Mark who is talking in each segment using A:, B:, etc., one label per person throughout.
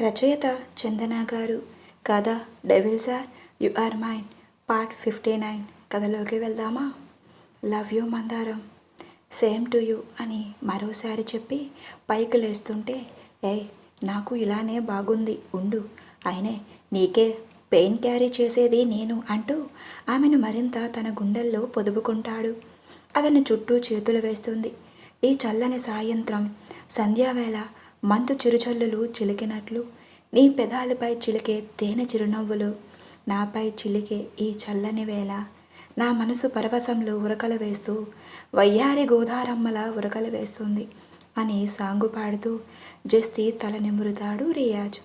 A: రచయిత చందన గారు. కథ devil sir you are mine part fifty nine కథలోకి వెళ్దామా? Love you Mandaram. Same to you అని మరోసారి చెప్పి పైకి లేస్తుంటే ఏ నాకు ఇలానే బాగుంది ఉండు. అయినే నీకే పెయిన్ క్యారీ చేసేది నేను అంటూ ఆమెను మరింత తన గుండెల్లో పొదుపుకుంటాడు. అతని చుట్టూ చేతులు వేస్తుంది. ఈ చల్లని సాయంత్రం సంధ్యావేళ మంతు చిరుచల్లులు చిలికినట్లు నీ పెదాలపై చిలికే తేనె చిరునవ్వులు నాపై చిలికే ఈ చల్లని వేళ. నా మనసు పరవశంలో ఉరకలు వేస్తూ వయ్యారి గోదారమ్మల ఉరకలు వేస్తుంది అని సాంగు పాడుతూ జస్తి తల నిమురుతాడు రియాజ్.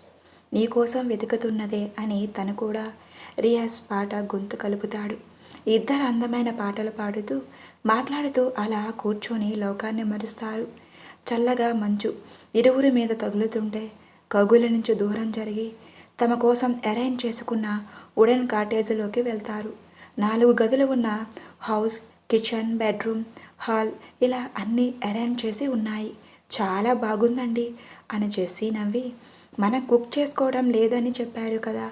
A: నీకోసం వెతుకుతున్నదే అని తను కూడా రియాజ్ పాట గొంతు కలుపుతాడు. ఇద్దరు అందమైన పాటలు పాడుతూ మాట్లాడుతూ అలా కూర్చొని లోకాన్ని మరుస్తారు. చల్లగా మంచు ఇరువురి మీద తగులుతుంటే కగుల నుంచి దూరం జరిగి తమ కోసం అరేంజ్ చేసుకున్న వుడెన్ కాటేజ్లోకి వెళ్తారు. నాలుగు గదులు ఉన్న హౌస్ కిచెన్ బెడ్రూమ్ హాల్ ఇలా అన్నీ అరేంజ్ చేసి ఉన్నాయి. చాలా బాగుందండి అని చేసి నవ్వి మనం కుక్ చేసుకోవడం లేదని చెప్పారు కదా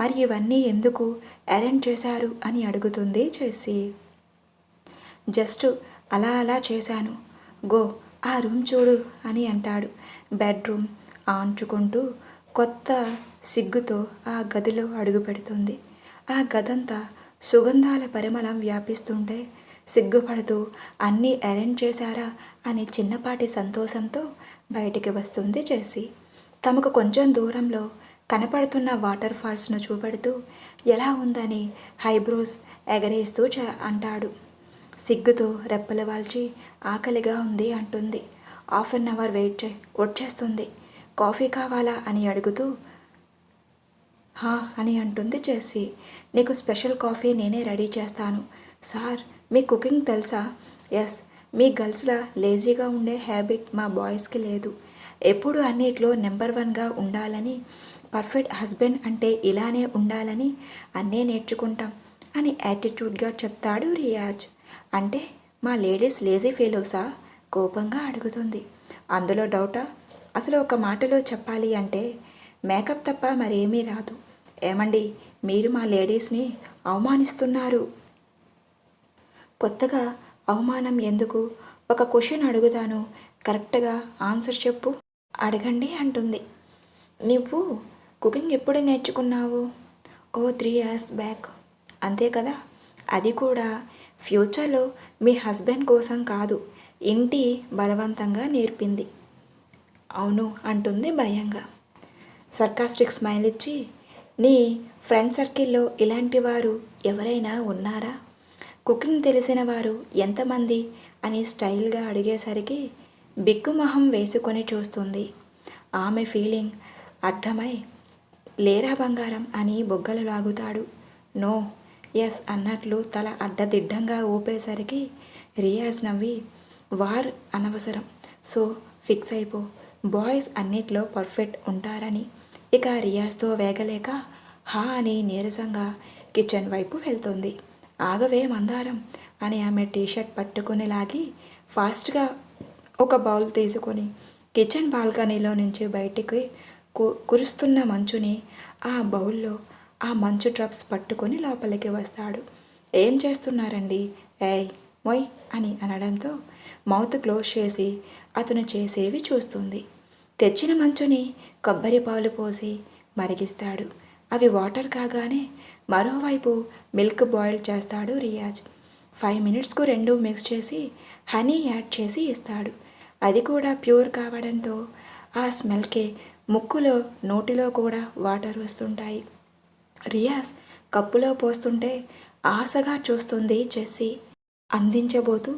A: మరి ఇవన్నీ ఎందుకు అరేంజ్ చేశారు అని అడుగుతుంది చేసి. జస్ట్ అలా అలా చేశాను. గో ఆ రూమ్ చూడు అని అంటాడు. బెడ్రూమ్ ఆంచుకుంటూ కొత్త సిగ్గుతో ఆ గదిలో అడుగుపెడుతుంది ఆ గదంతా సుగంధాల పరిమళం వ్యాపిస్తుంటే సిగ్గుపడుతూ అన్నీ అరేంజ్ చేశారా? అని చిన్నపాటి సంతోషంతో బయటికి వస్తుంది చేసి తమకు కొంచెం దూరంలో కనపడుతున్న వాటర్ ఫాల్స్ను చూపెడుతూ ఎలా ఉందని? హైబ్రోస్ ఎగరేస్తూ చ అంటాడు. సిగ్గుతో రెప్పలు వాల్చి ఆకలిగా ఉంది అంటుంది. హాఫ్ అన్ అవర్ వెయిట్ చే వచ్చేస్తుంది. కాఫీ కావాలా అని అడుగుతూ హా అని అంటుంది చేసి నీకు స్పెషల్ కాఫీ నేనే రెడీ చేస్తాను. సార్ మీ కుకింగ్ తెలుసా? ఎస్ మీ గర్ల్స్లా లేజీగా ఉండే హ్యాబిట్ మా బాయ్స్కి లేదు. ఎప్పుడు అన్నిట్లో నెంబర్ వన్గా ఉండాలని పర్ఫెక్ట్ హస్బెండ్ అంటే ఇలానే ఉండాలని అన్నీ నేర్చుకుంటాం అని యాటిట్యూడ్గా చెప్తాడు రియాజ్. అంటే మా లేడీస్ లేజీ ఫెలోసా కోపంగా అడుగుతుంది. అందులో డౌటా? అసలు ఒక మాటలో చెప్పాలి అంటే మేకప్ తప్ప మరేమీ రాదు. ఏమండి మీరు మా లేడీస్ని అవమానిస్తున్నారు. కొత్తగా అవమానం ఎందుకు? ఒక క్వశ్చన్ అడుగుతాను. కరెక్ట్గా ఆన్సర్ చెప్పు. అడగండి అంటుంది. నువ్వు కుకింగ్ ఎప్పుడు నేర్చుకున్నావు? Oh three years back. అంతే కదా? అది కూడా ఫ్యూచర్లో మీ హస్బెండ్ కోసం కాదు ఇంటి బలవంతంగా నేర్పింది. అవును అంటుంది భయంగా. సర్కాస్టిక్ స్మైల్ ఇచ్చి నీ ఫ్రెండ్ సర్కిల్లో ఇలాంటి వారు ఎవరైనా ఉన్నారా? కుకింగ్ తెలిసిన వారు ఎంతమంది? అని స్టైల్గా అడిగేసరికి బిక్కుమొహం వేసుకొని చూస్తుంది. ఆమె ఫీలింగ్ అర్థమై లేరా బంగారం? అని బొగ్గలు లాగుతాడు. నో ఎస్ అన్నట్లు తల అడ్డదిడ్డంగా ఊపేసరికి రియాజ్ నవ్వి వార్ అనవసరం. సో ఫిక్స్ అయిపో. బాయ్స్ అన్నిట్లో పర్ఫెక్ట్ ఉంటారని. ఇక రియాజ్తో వేగలేక హా అని నీరసంగా కిచెన్ వైపు వెళ్తుంది. ఆగవే మందారం అని ఆమె టీషర్ట్ పట్టుకుని లాగి ఫాస్ట్గా ఒక బౌల్ తీసుకొని కిచెన్ బాల్కనీలో నుంచి బయటికి కు- కురుస్తున్న మంచుని ఆ బౌల్లో ఆ మంచు డ్రాప్స్ పట్టుకొని లోపలికి వస్తాడు. ఏం చేస్తున్నారండి? ఏయ్ మొయ్ అని అనడంతో మౌత్ క్లోజ్ చేసి అతను చేసేవి చూస్తుంది. తెచ్చిన మంచుని కొబ్బరి పాలు పోసి మరిగిస్తాడు. అవి వాటర్ కాగానే మరోవైపు మిల్క్ బాయిల్ చేస్తాడు రియాజ్. ఫైవ్ మినిట్స్కు రెండు మిక్స్ చేసి హనీ యాడ్ చేసి ఇస్తాడు. అది కూడా ప్యూర్ కావడంతో ఆ స్మెల్కే ముక్కులో నోటిలో కూడా వాటర్ వస్తుంటాయి. రియాజ్ కప్పులో పోస్తుంటే ఆశగా చూస్తుంది చెస్సి. అందించబోతూ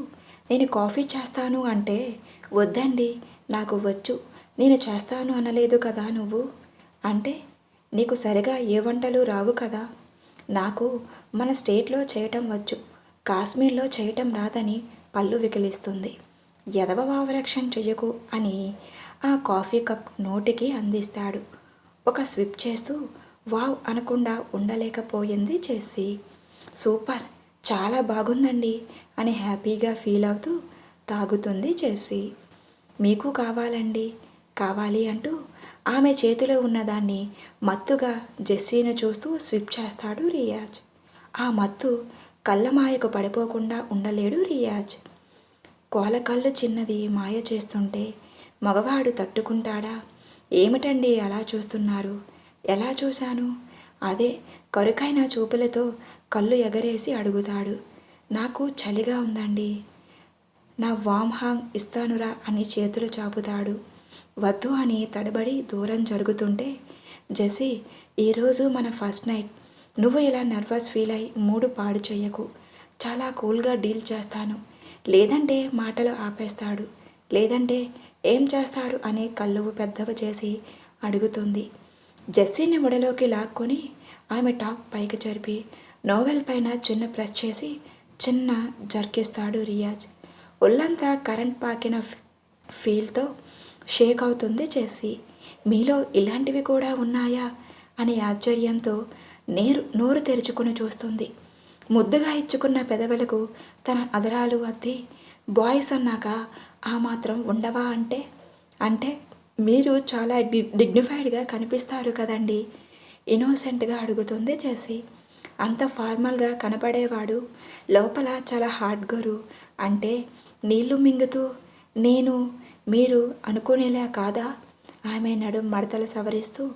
A: నేను కాఫీ చేస్తాను అంటే వద్దండి నాకు వచ్చు నేను చేస్తాను అనలేదు కదా నువ్వు? అంటే నీకు సరిగా ఏ వంటలు రావు కదా? నాకు మన స్టేట్లో చేయటం వచ్చు కాశ్మీర్లో చేయటం రాదని పళ్ళు వికిలిస్తుంది. ఎదవ వావరక్షణ చెయ్యకు అని ఆ కాఫీ కప్ నోటికి అందిస్తాడు. ఒక స్విప్ చేస్తూ వావ్ అనకుండా ఉండలేకపోయింది చేసి. సూపర్ చాలా బాగుందండి అని హ్యాపీగా ఫీల్ అవుతూ తాగుతుంది చేసి. మీకు కావాలండి కావాలి అంటూ ఆమె చేతిలో ఉన్నదాన్ని మత్తుగా జెస్సీని చూస్తూ స్విప్ చేస్తాడు రియాజ్. ఆ మత్తు కళ్ళమాయకు పడిపోకుండా ఉండలేడు రియాజ్. కోలకళ్ళు చిన్నది మాయ చేస్తుంటే మగవాడు తట్టుకుంటాడా? ఏమిటండి అలా చూస్తున్నారు? ఎలా చూశాను? అదే కరుకైన చూపులతో కళ్ళు ఎగరేసి అడుగుతాడు. నాకు చలిగా ఉందండి. నా వామ్ హాంగ్ ఇస్తానురా అని చేతులు చాపుతాడు. వద్దు అని తడబడి దూరం జరుగుతుంటే జెసి ఈరోజు మన ఫస్ట్ నైట్. నువ్వు ఇలా నర్వస్ ఫీల్ అయి మూడు పాడు చెయ్యకు. చాలా కూల్గా డీల్ చేస్తాను. లేదంటే మాటలు ఆపేస్తాడు. లేదంటే ఏం చేస్తారు? అనే కళ్ళువు పెద్దవి చేసి అడుగుతుంది. జస్సీని ఒడలోకి లాక్కొని ఆమె టాప్ పైకి జరిపి నోవెల్ పైన చిన్న ప్రెస్ చేసి చిన్న జర్కిస్తాడు రియాజ్. ఒళ్ళంతా కరెంట్ పాకిన ఫీల్తో షేక్ అవుతుంది జెస్సీ. మీలో ఇలాంటివి కూడా ఉన్నాయా? అనే ఆశ్చర్యంతో నేరు నోరు తెరుచుకుని చూస్తుంది. ముద్దుగా ఇచ్చుకున్న పెదవులకు తన అదరాలు అద్ది బాయ్స్ అన్నాక ఆ మాత్రం ఉండవా అంటే? అంటే మీరు చాలా డి డిగ్నిఫైడ్గా కనిపిస్తారు కదండి. ఇన్నోసెంట్గా అడుగుతుంది జెస్సీ. అంత ఫార్మల్గా కనపడేవాడు. లోపల చాలా హార్డ్ గోరు. అంటే నీళ్ళు మింగుతూ నేను మీరు అనుకునేలా కాదా? ఆమె నడుం మడతలు సవరిస్తూ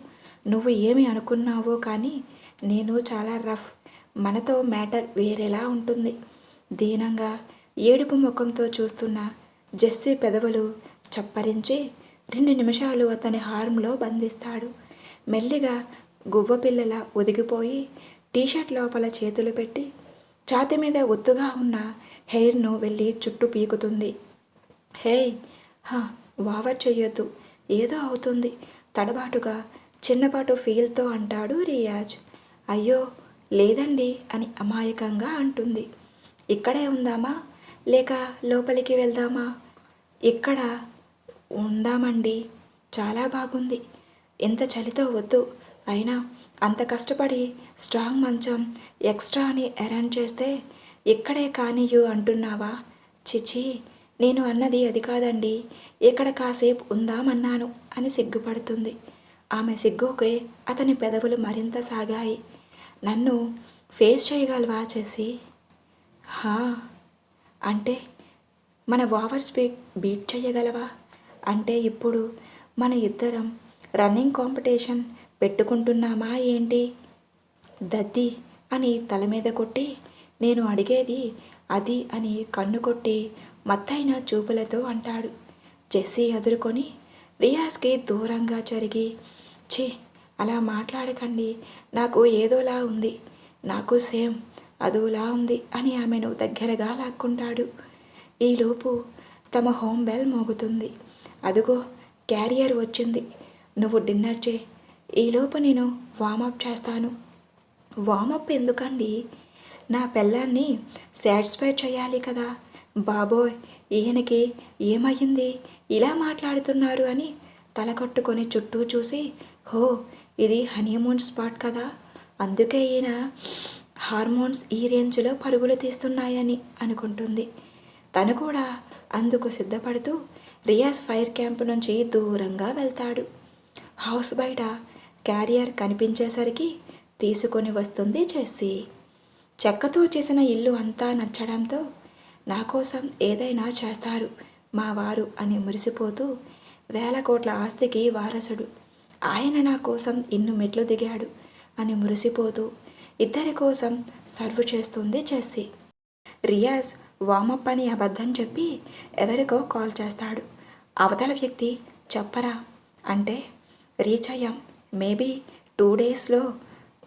A: నువ్వు ఏమి అనుకున్నావో కానీ నేను చాలా రఫ్. మనతో మ్యాటర్ వేరేలా ఉంటుంది. దీనంగా ఏడుపు ముఖంతో చూస్తున్న జెస్సీ పెదవులు చప్పరించి రెండు నిమిషాలు అతని హార్మ్లో బంధిస్తాడు. మెల్లిగా గువ్వ పిల్లల ఒదిగిపోయి టీషర్ట్ లోపల చేతులు పెట్టి ఛాతి మీద ఒత్తుగా ఉన్న హెయిర్ను వెళ్ళి చుట్టూ పీకుతుంది. హే హా వావర్ చెయ్యొద్దు. ఏదో అవుతుంది. తడబాటుగా చిన్నపాటు ఫీల్తో అంటాడు రియాజ్. అయ్యో లేదండి అని అమాయకంగా అంటుంది. ఇక్కడే ఉందామా? లేక లోపలికి వెళ్దామా? ఇక్కడ ఉందామండి చాలా బాగుంది. ఎంత చలితో వద్దు. అయినా అంత కష్టపడి స్ట్రాంగ్ మంచం ఎక్స్ట్రా అని అరేంజ్ చేస్తే ఇక్కడే కానియు అంటున్నావా? చిచి నేను అన్నది అది కాదండి. ఇక్కడ కాసేపు ఉందామన్నాను అని సిగ్గుపడుతుంది. ఆమె సిగ్గుకే అతని పెదవులు మరింత సాగాయి. నన్ను ఫేస్ చేయగలవా చేసి హా అంటే మన ఓవర్ స్పీడ్ బీట్ చేయగలవా? అంటే ఇప్పుడు మన ఇద్దరం రన్నింగ్ కాంపిటీషన్ పెట్టుకుంటున్నామా ఏంటి? దద్ది అని తల మీద కొట్టి నేను అడిగేది అది అని కన్ను కొట్టి మత్తైన చూపులతో అంటాడు. జెస్సీ ఎదుర్కొని రియాజ్కి దూరంగా జరిగి ఛీ అలా మాట్లాడకండి నాకు ఏదోలా ఉంది నాకు సేమ్ అదోలా ఉంది అని ఆమెను దగ్గరగా లాక్కుంటాడు. ఈలోపు తమ హోమ్ బెల్ మోగుతుంది. అదుగో క్యారియర్ వచ్చింది. నువ్వు డిన్నర్ చే ఈలోపు నేను వామప్ చేస్తాను. వామప్ ఎందుకండి? నా పిల్లాన్ని సాటిస్ఫై చేయాలి కదా. బాబోయ్ ఈయనకి ఏమయ్యింది? ఇలా మాట్లాడుతున్నారు అని తల కట్టుకొని చుట్టూ చూసి హో ఇది హనీమూన్ స్పాట్ కదా. అందుకే ఈయన హార్మోన్స్ ఈ రేంజ్లో పరుగులు తీస్తున్నాయని అనుకుంటుంది. తను కూడా అందుకు సిద్ధపడుతూ రియాజ్ ఫైర్ క్యాంప్ నుంచి దూరంగా వెళ్తాడు. హౌస్ బయట క్యారియర్ కనిపించేసరికి తీసుకొని వస్తుంది చెస్సీ. చెక్కతో చేసిన ఇల్లు అంతా నచ్చడంతో నా కోసం ఏదైనా చేస్తారు మా వారు అని మురిసిపోతూ వేల కోట్ల ఆస్తికి వారసుడు. ఆయన నా కోసం ఇన్ను మెట్లు దిగాడు అని మురిసిపోతూ ఇద్దరి కోసం సర్వ్ చేస్తుంది చెస్సీ. రియాజ్ వామప్ అని అబద్ధం చెప్పి ఎవరికో కాల్ చేస్తాడు. అవతల వ్యక్తి చెప్పరా? అంటే రీచ్ అయ్యాం. మేబీ టూ డేస్లో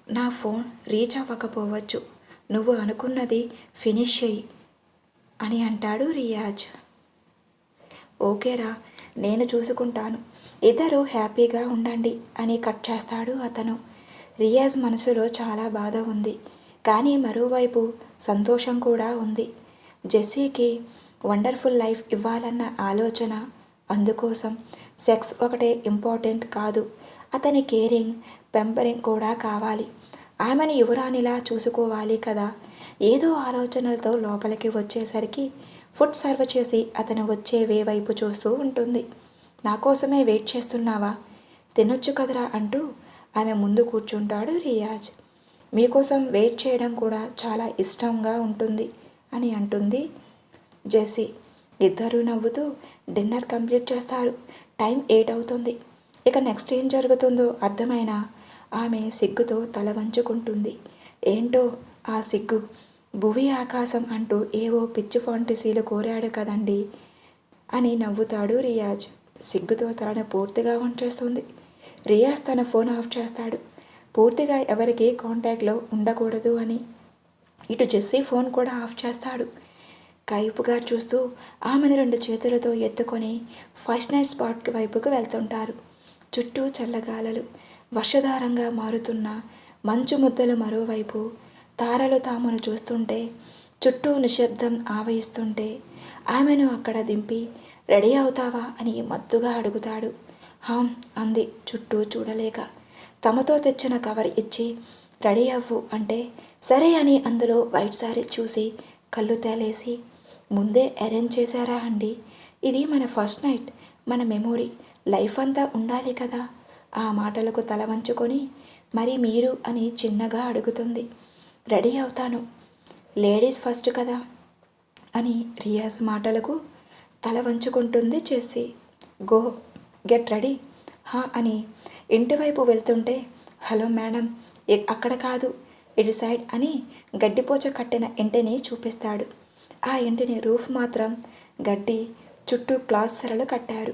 A: నా ఫోన్ రీచ్ అవ్వకపోవచ్చు. నువ్వు అనుకున్నది ఫినిష్ చెయ్యి అని అంటాడు రియాజ్. ఓకేరా నేను చూసుకుంటాను. ఇద్దరు హ్యాపీగా ఉండండి అని కట్ చేస్తాడు అతను. రియాజ్ మనసులో చాలా బాధ ఉంది. కానీ మరోవైపు సంతోషం కూడా ఉంది. జెస్సీకి వండర్ఫుల్ లైఫ్ ఇవ్వాలన్న ఆలోచన అందుకోసం సెక్స్ ఒకటే ఇంపార్టెంట్ కాదు. అతని కేరింగ్ పెంపరింగ్ కూడా కావాలి. ఆమెను యువరానిలా చూసుకోవాలి కదా. ఏదో ఆలోచనలతో లోపలికి వచ్చేసరికి ఫుడ్ సర్వ్ చేసి అతను వచ్చే వే వైపు చూస్తూ ఉంటుంది. నా కోసమే వెయిట్ చేస్తున్నావా? తినొచ్చు కదరా అంటూ ఆమె ముందు కూర్చుంటాడు రియాజ్. మీకోసం వెయిట్ చేయడం కూడా చాలా ఇష్టంగా ఉంటుంది అని అంటుంది జెస్సీ. ఇద్దరూ నవ్వుతూ డిన్నర్ కంప్లీట్ చేస్తారు. టైం ఎయిట్ అవుతుంది. ఇక నెక్స్ట్ ఏం జరుగుతుందో అర్థమైన? ఆమె సిగ్గుతో తల వంచుకుంటుంది. ఏంటో ఆ సిగ్గు? భువి ఆకాశం అంటూ ఏవో పిచ్చి ఫాంటసీలు కోరాడు కదండి అని నవ్వుతాడు రియాజ్. సిగ్గుతో తలను పూర్తిగా వంచేస్తుంది రియాజ్ తన ఫోన్ ఆఫ్ చేస్తాడు. పూర్తిగా ఎవరికి కాంటాక్ట్లో ఉండకూడదు అని. ఇటు జెస్సీ ఫోన్ కూడా ఆఫ్ చేస్తాడు. కైపుగా చూస్తూ ఆమెను రెండు చేతులతో ఎత్తుకొని ఫస్ట్ నైట్ స్పాట్ వైపుకు వెళ్తుంటారు. చుట్టూ చల్లగాలలు వర్షధారంగా మారుతున్న మంచు ముద్దలు మరోవైపు తారలు తామును చూస్తుంటే చుట్టూ నిశ్శబ్దం ఆవహిస్తుంటే ఆమెను అక్కడ దింపి రెడీ అవుతావా? అని మత్తుగా అడుగుతాడు. హాం అంది చుట్టూ చూడలేక. తమతో తెచ్చిన కవర్ ఇచ్చి రెడీ అవ్వు అంటే సరే అని అందులో వైట్ సారీ చూసి కళ్ళు తేలేసి ముందే అరేంజ్ చేశారా అండి? ఇది మన ఫస్ట్ నైట్ మన మెమొరీ లైఫ్ అంతా ఉండాలి కదా. ఆ మాటలకు తల వంచుకొని మరి మీరు? అని చిన్నగా అడుగుతుంది. రెడీ అవుతాను. లేడీస్ ఫస్ట్ కదా? అని రియాజ్ మాటలకు తల వంచుకుంటుంది చేసి. Go get ready. హా అని ఇంటివైపు వెళ్తుంటే హలో మేడం అక్కడ కాదు. ఇటు సైడ్ అని గడ్డిపోచ కట్టిన ఇంటిని చూపిస్తాడు. ఆ ఇంటిని రూఫ్ మాత్రం గడ్డి చుట్టూ క్లాస్ సెరలు కట్టారు.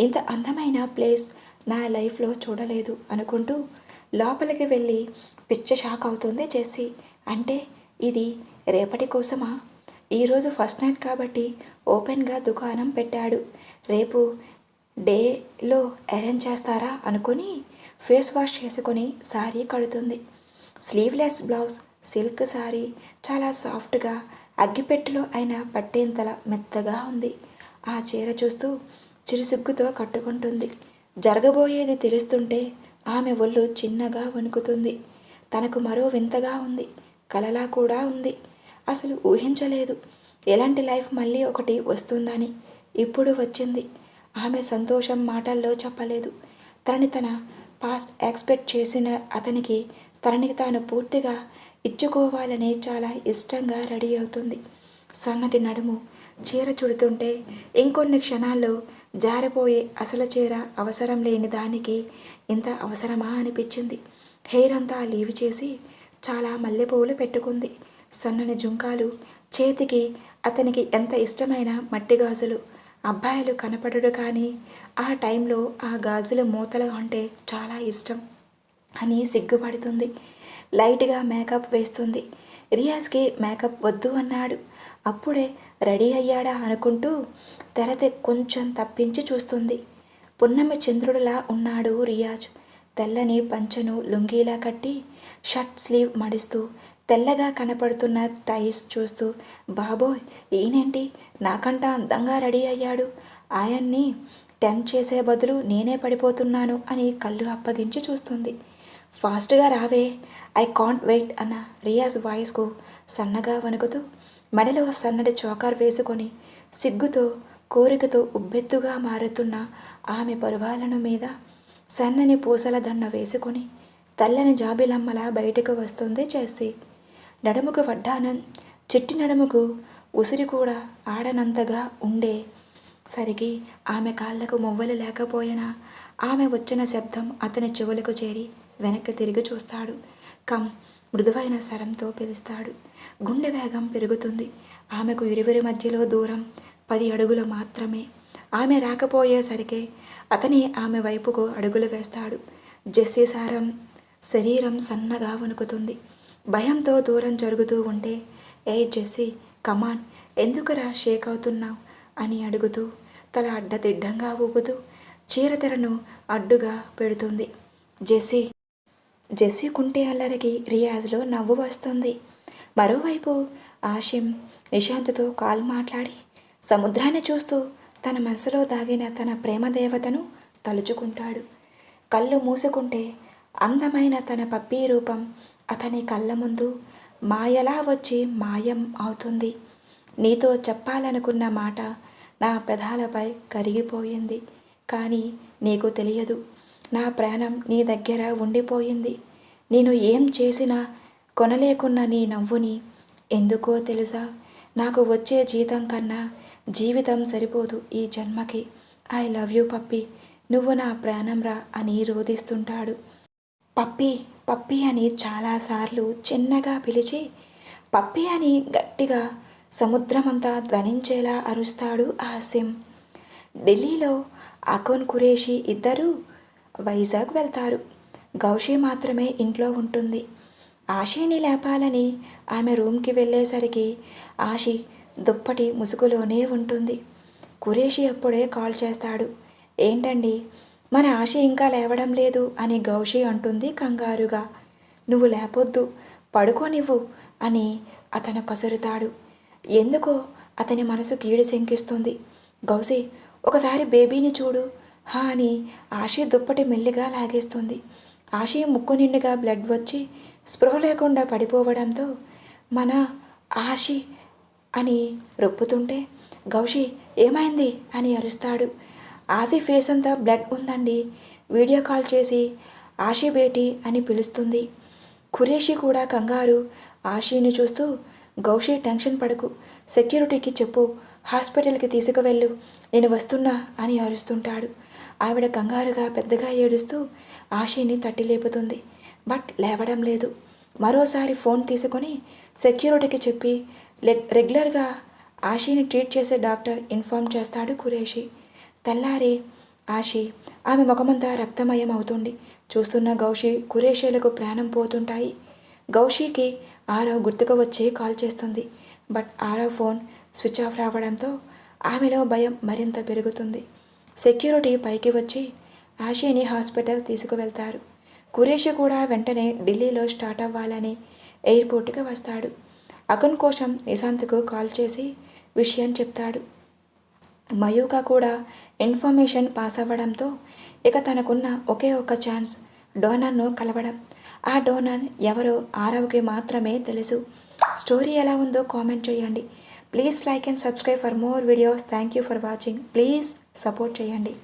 A: ఇంత అందమైన ప్లేస్ నా లైఫ్లో చూడలేదు అనుకుంటూ లోపలికి వెళ్ళి పిచ్చ షాక్ అవుతుంది జెస్సీ. అంటే ఇది రేపటి కోసమా? ఈరోజు ఫస్ట్ నైట్ కాబట్టి ఓపెన్గా దుకాణం పెట్టాడు. రేపు డేలో అరేంజ్ చేస్తారా అనుకుని ఫేస్ వాష్ చేసుకొని శారీ కడుతుంది. స్లీవ్లెస్ బ్లౌజ్ సిల్క్ శారీ చాలా సాఫ్ట్గా అగ్గిపెట్టెలో ఆయన పట్టేంతల మెత్తగా ఉంది. ఆ చీర చూస్తూ చిరుసిగ్గుతో కట్టుకుంటుంది. జరగబోయేది తెలుస్తుంటే ఆమె ఒళ్ళు చిన్నగా వణుకుతుంది. తనకు మరో వింతగా ఉంది. కలలా కూడా ఉంది. అసలు ఊహించలేదు. ఎలాంటి లైఫ్ మళ్ళీ ఒకటి వస్తుందని ఇప్పుడు వచ్చింది. ఆమె సంతోషం మాటల్లో చెప్పలేదు. తనని తన పాస్ట్ ఎక్స్పెక్ట్ చేసిన అతనికి తనని తాను పూర్తిగా ఇచ్చుకోవాలని చాలా ఇష్టంగా రెడీ అవుతుంది. సన్నటి నడుము. చీర చుడుతుంటే ఇంకొన్ని క్షణాల్లో జారిపోయే అసలు చీర అవసరం లేని దానికి ఇంత అవసరమా అనిపించింది. హెయిర్ అంతా లీవ్ చేసి చాలా మల్లెపూలు పెట్టుకుంది. సన్నని జుంకాలు చేతికి అతనికి ఎంత ఇష్టమైన మట్టి గాజులు. అబ్బాయిలు కనపడడు కానీ ఆ టైంలో ఆ గాజుల మూతలు అంటే చాలా ఇష్టం అని సిగ్గుపడుతుంది. లైట్గా మేకప్ వేస్తుంది. రియాజ్కి మేకప్ వద్దు అన్నాడు. అప్పుడే రెడీ అయ్యాడా అనుకుంటూ తెరతే కొంచెం తప్పించి చూస్తుంది. పున్నమి చంద్రుడిలా ఉన్నాడు రియాజ్. తెల్లని పంచను లుంగీలా కట్టి షర్ట్ స్లీవ్ మడిస్తూ తెల్లగా కనపడుతున్న టైస్ చూస్తూ బాబోయ్ ఈయనేంటి? నాకంట అందంగా రెడీ అయ్యాడు. ఆయన్ని టెన్ చేసే బదులు నేనే పడిపోతున్నాను అని కళ్ళు అప్పగించి చూస్తుంది. ఫాస్ట్గా రావే. ఐ కాంట్ వెయిట్ అన్న రియాజ్ వాయిస్కు సన్నగా వణుకుతూ మెడలో సన్నటి చోకార్ వేసుకొని సిగ్గుతో కోరికతో ఉబ్బెత్తుగా మారుతున్న ఆమె పరువాలను మీద సన్నని పూసల దండ వేసుకొని తెల్లని జాబిలమ్మలా బయటకు వస్తుంది చేసి నడుముకు వడ్డానం చిట్టి నడుముకు ఉసిరి కూడా ఆడనంతగా ఉండే సరికి ఆమె కాళ్ళకు మువ్వలు లేకపోయినా ఆమె వచ్చిన శబ్దం అతని చెవులకు చేరి వెనక్కి తిరిగి చూస్తాడు. కమ్ మృదువైన స్వరంతో పిలుస్తాడు. గుండె వేగం పెరుగుతుంది. ఆమెకు ఇరువురి మధ్యలో దూరం పది అడుగులు మాత్రమే. ఆమె రాకపోయేసరికే అతని ఆమె వైపుకు అడుగులు వేస్తాడు. జెస్సీ సారం శరీరం సన్నగా వణుకుతుంది. భయంతో దూరం జరుగుతూ ఉంటే ఏ జెస్సీ కమాన్ ఎందుకురా షేక్ అవుతున్నావు? అని అడుగుతూ తల అడ్డదిడ్డంగా ఊపుతూ చీరతెరను అడ్డుగా పెడుతుంది. జెస్సీ జెస్సీ కుంటే అల్లరికి రియాజ్లో నవ్వు వస్తుంది. మరోవైపు ఆషిమ్ నిశాంత్తో కాల్ మాట్లాడి సముద్రాన్ని చూస్తూ తన మనసులో దాగిన తన ప్రేమ దేవతను తలుచుకుంటాడు. కళ్ళు మూసుకుంటే అందమైన తన పప్పీ రూపం అతని కళ్ళ ముందు మాయలా వచ్చి మాయం అవుతుంది. నీతో చెప్పాలనుకున్న మాట నా పెదాలపై కరిగిపోయింది. కానీ నీకు తెలియదు. నా ప్రాణం నీ దగ్గర ఉండిపోయింది. నేను ఏం చేసినా కొనలేకున్న నీ నవ్వుని ఎందుకో తెలుసా? నాకు వచ్చే జీతం కన్నా జీవితం సరిపోదు ఈ జన్మకి. I love you puppy. నువ్వు నా ప్రాణంరా అని రోధిస్తుంటాడు. పప్పి పప్పి అని చాలాసార్లు చిన్నగా పిలిచి పప్పి అని గట్టిగా సముద్రమంతా ధ్వనించేలా అరుస్తాడు ఆ ఆసిం ఢిల్లీలో అకోన్ కురేషి ఇద్దరూ వైజాగ్ వెళ్తారు. గౌషి మాత్రమే ఇంట్లో ఉంటుంది. ఆశీని లేపాలని ఆమె రూమ్కి వెళ్ళేసరికి ఆశి దుప్పటి ముసుగులోనే ఉంటుంది. కురేషి అప్పుడే కాల్ చేస్తాడు. ఏంటండి? మన ఆశ ఇంకా లేవడం లేదు అని గౌషి అంటుంది కంగారుగా. నువ్వు లేపొద్దు పడుకోనివ్వు అని అతను కసురుతాడు. ఎందుకో? అతని మనసు కీడు శంకిస్తుంది. గౌసి ఒకసారి బేబీని చూడు హా అని ఆశీ దుప్పటి మెల్లిగా లాగేస్తుంది. ఆశీ ముక్కు నిండుగా బ్లడ్ వచ్చి స్పృహ లేకుండా పడిపోవడంతో మన ఆశి అని రొప్పుతుంటే గౌషి ఏమైంది? అని అరుస్తాడు. ఆశి ఫేస్ అంతా బ్లడ్ ఉందండి. వీడియో కాల్ చేసి ఆశి బేటీ అని పిలుస్తుంది. ఖురేషి కూడా కంగారు ఆశీని చూస్తూ గౌషి టెన్షన్ పడకు. సెక్యూరిటీకి చెప్పు. హాస్పిటల్కి తీసుకువెళ్ళు. నేను వస్తున్నా అని అరుస్తుంటాడు. ఆవిడ కంగారుగా పెద్దగా ఏడుస్తూ ఆశీని తట్టి లేపుతుంది. బట్ లేవడం లేదు. మరోసారి ఫోన్ తీసుకొని సెక్యూరిటీకి చెప్పి రెగ్యులర్గా ఆశీని ట్రీట్ చేసే డాక్టర్ ఇన్ఫామ్ చేస్తాడు కురేషి. తెల్లారి ఆశి ఆమె ముఖమంతా రక్తమయం అవుతుంది చూస్తున్న గౌషి కురేషీలకు ప్రాణం పోతుంటాయి. గౌషికి ఆరవ్ గుర్తుకు వచ్చి కాల్ చేస్తుంది. But Aarav phone switch off రావడంతో ఆమెలో భయం మరింత పెరుగుతుంది. సెక్యూరిటీ పైకి వచ్చి ఆశీని హాస్పిటల్ తీసుకువెళ్తారు. కురేషి కూడా వెంటనే ఢిల్లీలో స్టార్ట్ అవ్వాలని ఎయిర్పోర్ట్కి వస్తాడు. అకున్ కోసం నిశాంత్కు కాల్ చేసి విషయం చెప్తాడు. మయూక కూడా ఇన్ఫర్మేషన్ పాస్ అవ్వడంతో ఇక తనకున్న ఒకే ఒక ఛాన్స్ డోనర్ను కలవడం. ఆ డోనర్ ఎవరో ఆరవకి మాత్రమే తెలుసు. స్టోరీ ఎలా ఉందో కామెంట్ చేయండి. Please like and subscribe for more videos. Thank you for watching. Please support చేయండి.